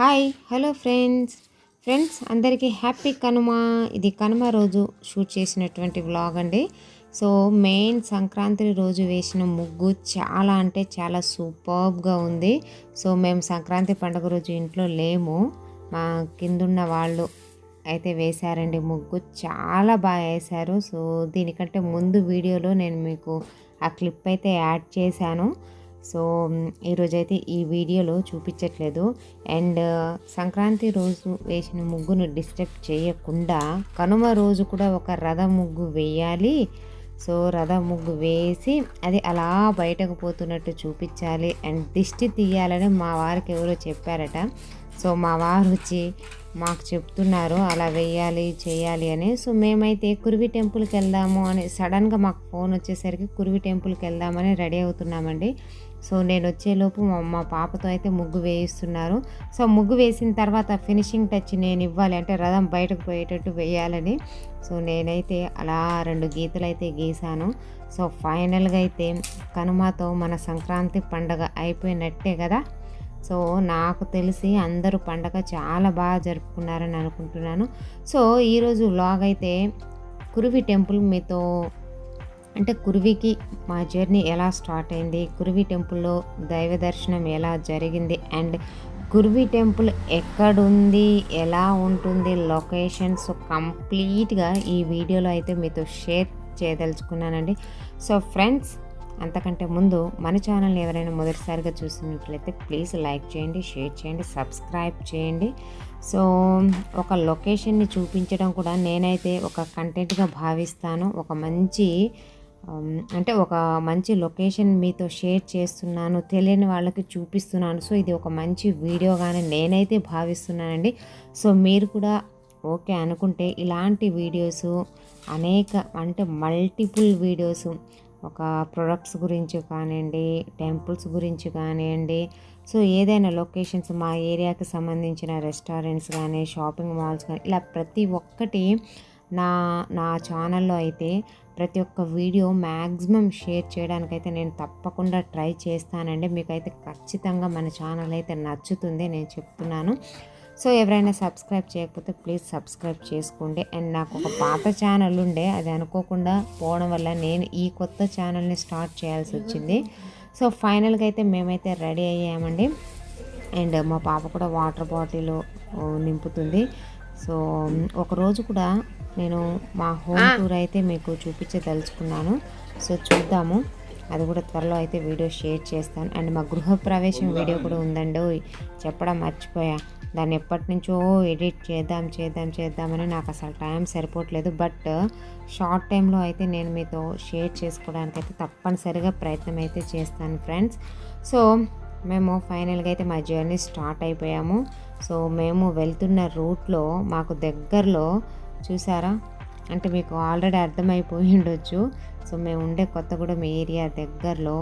Hi hello friends. Friends అందరికీ happy Kanuma. ఇది కనుమ రోజు షూట్ చేసినటువంటి వ్లాగ్ అండి. సో మెయిన్ సంక్రాంతి రోజు వేసిన ముగ్గు చాలా అంటే చాలా సూపర్బ్గా ఉంది. సో మేము సంక్రాంతి పండుగ రోజు ఇంట్లో లేము. మా కిందున్న వాళ్ళు అయితే వేశారండి ముగ్గు. చాలా బాగా వేశారు. సో దీనికంటే ముందు వీడియోలో నేను మీకు ఆ క్లిప్ అయితే యాడ్ చేశాను. సో ఈరోజైతే ఈ వీడియోలో చూపించట్లేదు. అండ్ సంక్రాంతి రోజు వేసిన ముగ్గును డిస్టర్బ్ చేయకుండా కనుమ రోజు కూడా ఒక రథ ముగ్గు వేయాలి. సో రథ ముగ్గు వేసి అది అలా బయటకు పోతున్నట్టు చూపించాలి. అండ్ దిష్టి తీయాలని మా వారికి ఎవరో చెప్పారట. సో మా వారు వచ్చి మాకు చెప్తున్నారు అలా వెయ్యాలి చేయాలి అని. సో మేమైతే కురివి టెంపుల్కి వెళ్దాము అని సడన్గా మాకు ఫోన్ వచ్చేసరికి కురివి టెంపుల్కి వెళ్దామని రెడీ అవుతున్నామండి. సో నేను వచ్చేలోపు మా మా పాపతో అయితే ముగ్గు వేయిస్తున్నారు. సో ముగ్గు వేసిన తర్వాత ఫినిషింగ్ టచ్ నేను ఇవ్వాలి అంటే రథం బయటకు పోయేటట్టు వేయాలని. సో నేనైతే అలా రెండు గీతలు అయితే గీసాను. సో ఫైనల్గా అయితే కనుమతో మన సంక్రాంతి పండగ అయిపోయినట్టే కదా. సో నాకు తెలిసి అందరూ పండగ చాలా బాగా జరుపుకున్నారని అనుకుంటున్నాను. సో ఈరోజు వ్లాగ్ అయితే కురువి టెంపుల్ మీతో అంటే కురువికి మా జర్నీ ఎలా స్టార్ట్ అయింది? కురువి టెంపుల్లో దైవ దర్శనం ఎలా జరిగింది? అండ్ కురువి టెంపుల్ ఎక్కడుంది? ఎలా ఉంటుంది? లొకేషన్స్ కంప్లీట్గా ఈ వీడియోలో అయితే మీతో షేర్ చేయదలుచుకున్నానండి. సో ఫ్రెండ్స్ అంతకంటే ముందు మన ఛానల్ని ఎవరైనా మొదటిసారిగా చూసినట్లయితే ప్లీజ్ లైక్ చేయండి షేర్ చేయండి సబ్స్క్రైబ్ చేయండి. సో ఒక లొకేషన్ని చూపించడం కూడా నేనైతే ఒక కంటెంట్గా భావిస్తాను. ఒక మంచి అంటే ఒక మంచి లొకేషన్ మీతో షేర్ చేస్తున్నాను తెలియని వాళ్ళకి చూపిస్తున్నాను. సో ఇది ఒక మంచి వీడియోగానే నేనైతే భావిస్తున్నానండి. సో మీరు కూడా ఓకే అనుకుంటే ఇలాంటి వీడియోస్ అనేక అంటే మల్టిపుల్ వీడియోస్ ఒక ప్రొడక్ట్స్ గురించి కానివ్వండి టెంపుల్స్ గురించి కానివ్వండి సో ఏదైనా లొకేషన్స్ మా ఏరియాకి సంబంధించిన రెస్టారెంట్స్ కానీ షాపింగ్ మాల్స్ కానీ ఇలా ప్రతి ఒక్కటి నా నా ఛానల్లో అయితే ప్రతి ఒక్క వీడియో మ్యాక్సిమం షేర్ చేయడానికైతే నేను తప్పకుండా ట్రై చేస్తానండి. మీకైతే ఖచ్చితంగా మన ఛానల్ అయితే నచ్చుతుంది నేను చెప్తున్నాను. సో ఎవరైనా సబ్స్క్రైబ్ చేయకపోతే ప్లీజ్ సబ్స్క్రైబ్ చేసుకోండి. అండ్ నాకు ఒక పాత ఛానల్ ఉండే అది అనుకోకుండా పోవడం వల్ల నేను ఈ కొత్త ఛానల్ని స్టార్ట్ చేయాల్సి వచ్చింది. సో ఫైనల్గా అయితే మేమైతే రెడీ అయ్యామండి. అండ్ మా పాప కూడా వాటర్ బాటిల్ నింపుతుంది. సో ఒకరోజు కూడా నేను మా హోమ్ టూర్ అయితే మీకు చూపించదలుచుకున్నాను సో చూద్దాము. అది కూడా త్వరలో అయితే వీడియో షేర్ చేస్తాను. అండ్ మా గృహప్రవేశం వీడియో కూడా ఉందండి. చెప్పడం మర్చిపోయా. దాన్ని ఎప్పటి నుంచో ఎడిట్ చేద్దాం చేద్దాం చేద్దామని నాకు అసలు టైం సరిపోవట్లేదు. బట్ షార్ట్ టైంలో అయితే నేను మీతో షేర్ చేసుకోవడానికి అయితే తప్పనిసరిగా ప్రయత్నం అయితే చేస్తాను ఫ్రెండ్స్. సో మేము ఫైనల్గా అయితే మా జర్నీ స్టార్ట్ అయిపోయాము. సో మేము వెళ్తున్న రూట్లో మాకు దగ్గరలో చూసారా? అంటే మీకు ఆల్రెడీ అర్థమైపోయి ఉండొచ్చు. సో మేము ఉండే కొత్తగూడెం ఏరియా దగ్గరలో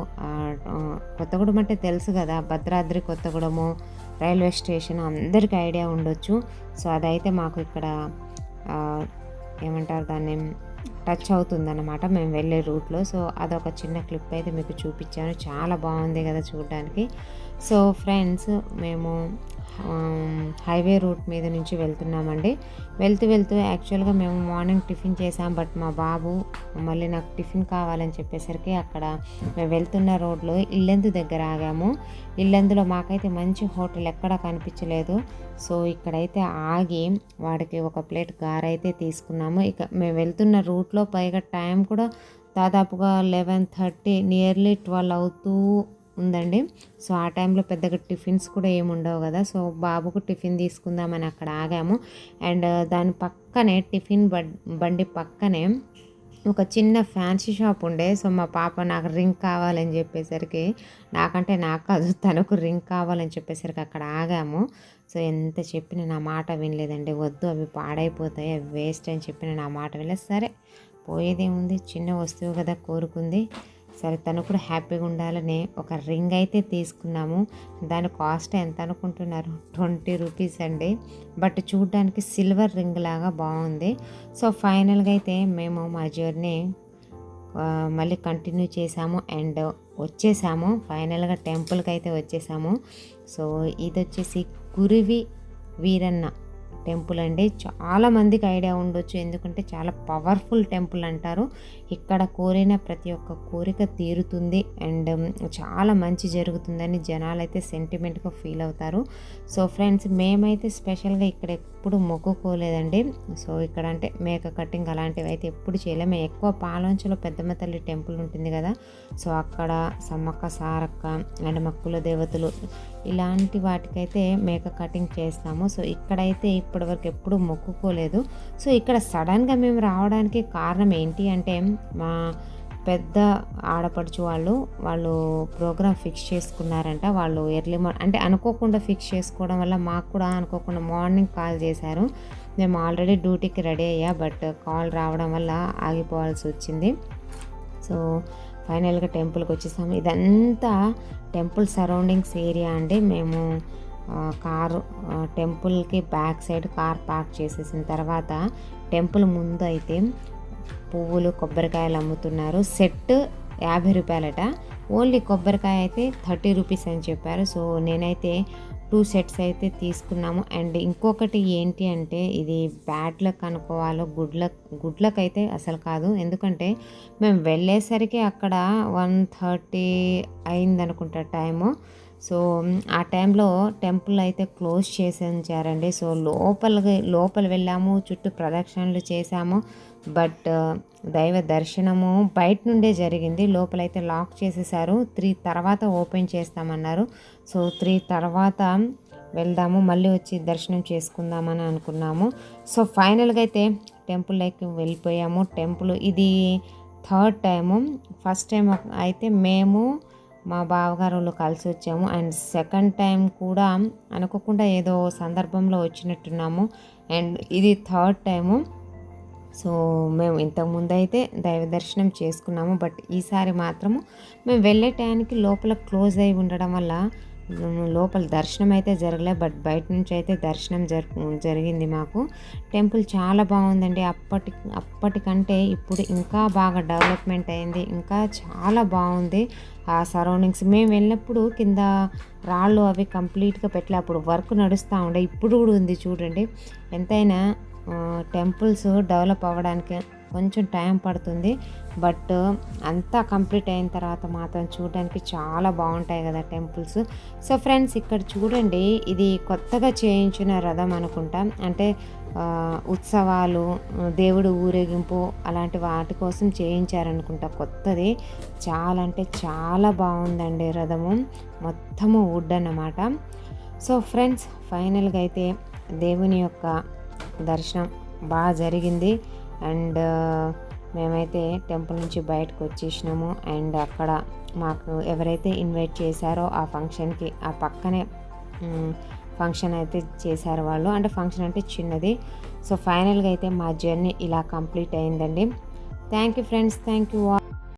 కొత్తగూడెం అంటే తెలుసు కదా భద్రాద్రి కొత్తగూడెము రైల్వే స్టేషన్ అందరికీ ఐడియా ఉండొచ్చు. సో అదైతే మాకు ఇక్కడ ఏమంటారు దాన్ని? టచ్ అవుతుందన్నమాట మేము వెళ్ళే రూట్లో. సో అదొక చిన్న క్లిప్ అయితే మీకు చూపించాను. చాలా బాగుంది కదా చూడడానికి. సో ఫ్రెండ్స్ మేము హైవే రూట్ మీద నుంచి వెళ్తున్నామండి. వెళ్తూ వెళ్తూ యాక్చువల్గా మేము మార్నింగ్ టిఫిన్ చేసాం. బట్ మా బాబు మళ్ళీ నాకు టిఫిన్ కావాలని చెప్పేసరికి అక్కడ మేము వెళ్తున్న రోడ్లో ఇల్లెందు దగ్గర ఆగాము. ఇల్లెందులో మాకైతే మంచి హోటల్ ఎక్కడ కనిపించలేదు. సో ఇక్కడైతే ఆగి వాడికి ఒక ప్లేట్ గారైతే తీసుకున్నాము. ఇక మేము వెళ్తున్న రూట్లో పైగా టైం కూడా దాదాపుగా లెవెన్ థర్టీ నియర్లీ ట్వెల్వ్ అవుతూ ఉందండి. సో ఆ టైంలో పెద్దగా టిఫిన్స్ కూడా ఏమి ఉండవు కదా. సో బాబుకు టిఫిన్ తీసుకుందామని అక్కడ ఆగాము. అండ్ దాని పక్కనే టిఫిన్ బండి పక్కనే ఒక చిన్న ఫ్యాన్సీ షాప్ ఉండే. సో మా పాప నాకు రింగ్ కావాలని చెప్పేసరికి నాకంటే నాకు కాదు తనకు రింగ్ కావాలని చెప్పేసరికి అక్కడ ఆగాము. సో ఎంత చెప్పిన నా మాట వినలేదండి. వద్దు అవి పాడైపోతాయి అవి వేస్ట్ అని చెప్పిన నా మాట వినలేదు. సరే పోయేదేముంది? చిన్న వస్తువు కదా కోరుకుంది. సరే తను కూడా హ్యాపీగా ఉండాలని ఒక రింగ్ అయితే తీసుకున్నాము. దాని కాస్ట్ ఎంత అనుకుంటున్నారు? ట్వంటీ రూపీస్ అండి. బట్ చూడడానికి సిల్వర్ రింగ్ లాగా బాగుంది. సో ఫైనల్గా అయితే మేము మా జర్నీ మళ్ళీ కంటిన్యూ చేసాము అండ్ వచ్చేసాము. ఫైనల్గా టెంపుల్కి అయితే వచ్చేసాము. సో ఇది వచ్చేసి గురివి వీరన్న టెంపుల్ అండి. చాలా మందికి ఐడియా ఉండొచ్చు. ఎందుకంటే చాలా పవర్ఫుల్ టెంపుల్ అంటారు. ఇక్కడ కోరిన ప్రతి ఒక్క కోరిక తీరుతుంది. అండ్ చాలా మంచి జరుగుతుందని జనాలు అయితే సెంటిమెంట్గా ఫీల్ అవుతారు. సో ఫ్రెండ్స్ మేమైతే స్పెషల్గా ఇక్కడ ఎప్పుడు మొక్కుకోలేదండి. సో ఇక్కడ అంటే మేక కటింగ్ అలాంటివి అయితే ఎప్పుడు చేయలేము మేము ఎక్కువ పాలంచలో పెద్దమ్మ తల్లి టెంపుల్ ఉంటుంది కదా. సో అక్కడ సమ్మక్క సారక్క అండ్ మక్కుల దేవతలు ఇలాంటి వాటికైతే మేక కటింగ్ చేస్తాము. సో ఇక్కడైతే ఇప్పటివరకు ఎప్పుడు మొక్కుకోలేదు. సో ఇక్కడ సడన్గా మేము రావడానికి కారణం ఏంటి అంటే మా పెద్ద ఆడపడుచు వాళ్ళు వాళ్ళు ప్రోగ్రామ్ ఫిక్స్ చేసుకున్నారంట. వాళ్ళు ఎర్లీ మార్నింగ్ అంటే అనుకోకుండా ఫిక్స్ చేసుకోవడం వల్ల మాకు కూడా అనుకోకుండా మార్నింగ్ కాల్ చేశారు. మేము ఆల్రెడీ డ్యూటీకి రెడీ అయ్యా బట్ కాల్ రావడం వల్ల ఆగిపోవాల్సి వచ్చింది. సో ఫైనల్గా టెంపుల్కి వచ్చేసాము. ఇదంతా టెంపుల్ సరౌండింగ్స్ ఏరియా అండి. మేము కారు టెంపుల్కి బ్యాక్ సైడ్ కార్ పార్క్ చేసేసిన తర్వాత టెంపుల్ ముందు అయితే పువ్వులు కొబ్బరికాయలు అమ్ముతున్నారు. సెట్ యాభై రూపాయలట. ఓన్లీ కొబ్బరికాయ అయితే థర్టీ రూపీస్ అని చెప్పారు. సో నేనైతే టూ సెట్స్ అయితే తీసుకున్నాము. అండ్ ఇంకొకటి ఏంటి అంటే ఇది బ్యాడ్ లక్ అనుకోవాలో గుడ్ లక్ గుడ్ లక్ అయితే అసలు కాదు. ఎందుకంటే మేము వెళ్ళేసరికి అక్కడ వన్ థర్టీ అయింది అనుకుంటా టైము. సో ఆ టైంలో టెంపుల్ అయితే క్లోజ్ చేసి ఉంచారండి సో లోపలికి లోపల వెళ్ళాము చుట్టూ ప్రదక్షిణలు చేశాము. బట్ దైవ దర్శనము బయట నుండే జరిగింది. లోపలైతే లాక్ చేసేసారు. త్రీ తర్వాత ఓపెన్ చేస్తామన్నారు. సో త్రీ తర్వాత వెళ్దాము మళ్ళీ వచ్చి దర్శనం చేసుకుందామని అనుకున్నాము. సో ఫైనల్గా అయితే టెంపుల్ టెంపుల్లోకి వెళ్ళిపోయాము. టెంపుల్ ఇది థర్డ్ టైము. ఫస్ట్ టైం అయితే మేము మా బావగారు కలిసి వచ్చాము అండ్ సెకండ్ టైం కూడా అనుకోకుండా ఏదో సందర్భంలో వచ్చినట్టున్నాము. అండ్ ఇది థర్డ్ టైము. సో మేము ఇంతకుముందు అయితే దైవ దర్శనం చేసుకున్నాము. బట్ ఈసారి మాత్రము మేము వెళ్ళే టైంకి లోపల క్లోజ్ అయి ఉండడం వల్ల లోపల దర్శనం అయితే జరగలే బట్ బయట నుంచి అయితే దర్శనం జరి జరిగింది మాకు. టెంపుల్ చాలా బాగుందండి. అప్పటి అప్పటికంటే ఇప్పుడు ఇంకా బాగా డెవలప్మెంట్ అయింది. ఇంకా చాలా బాగుంది ఆ సరౌండింగ్స్. మేము వెళ్ళినప్పుడు కింద రాళ్ళు అవి కంప్లీట్గా పెట్టలే. అప్పుడు వర్క్ నడుస్తూ ఉండే. ఇప్పుడు కూడా ఉంది చూడండి. ఎంతైనా టెంపుల్స్ డెవలప్ అవ్వడానికి కొంచెం టైం పడుతుంది. బట్ అంతా కంప్లీట్ అయిన తర్వాత మాత్రం చూడడానికి చాలా బాగుంటాయి కదా టెంపుల్స్. సో ఫ్రెండ్స్ ఇక్కడ చూడండి ఇది కొత్తగా చేయించిన రథం అనుకుంటా. అంటే ఉత్సవాలు దేవుడు ఊరేగింపు అలాంటి వాటి కోసం చేయించారనుకుంటా. కొత్తది. చాలా అంటే చాలా బాగుందండి రథము. మొత్తము వుడ్ అన్నమాట. సో ఫ్రెండ్స్ ఫైనల్గా అయితే దేవుని యొక్క దర్శనం బాగా జరిగింది. అండ్ మేమైతే టెంపుల్ నుంచి బయటకు వచ్చేసినాము. అండ్ అక్కడ మాకు ఎవరైతే ఇన్వైట్ చేశారో ఆ ఫంక్షన్కి ఆ పక్కనే ఫంక్షన్ అయితే చేశారు వాళ్ళు. అంటే ఫంక్షన్ అంటే చిన్నది. సో ఫైనల్గా అయితే మా జర్నీ ఇలా కంప్లీట్ అయిందండి. Thank you friends thank you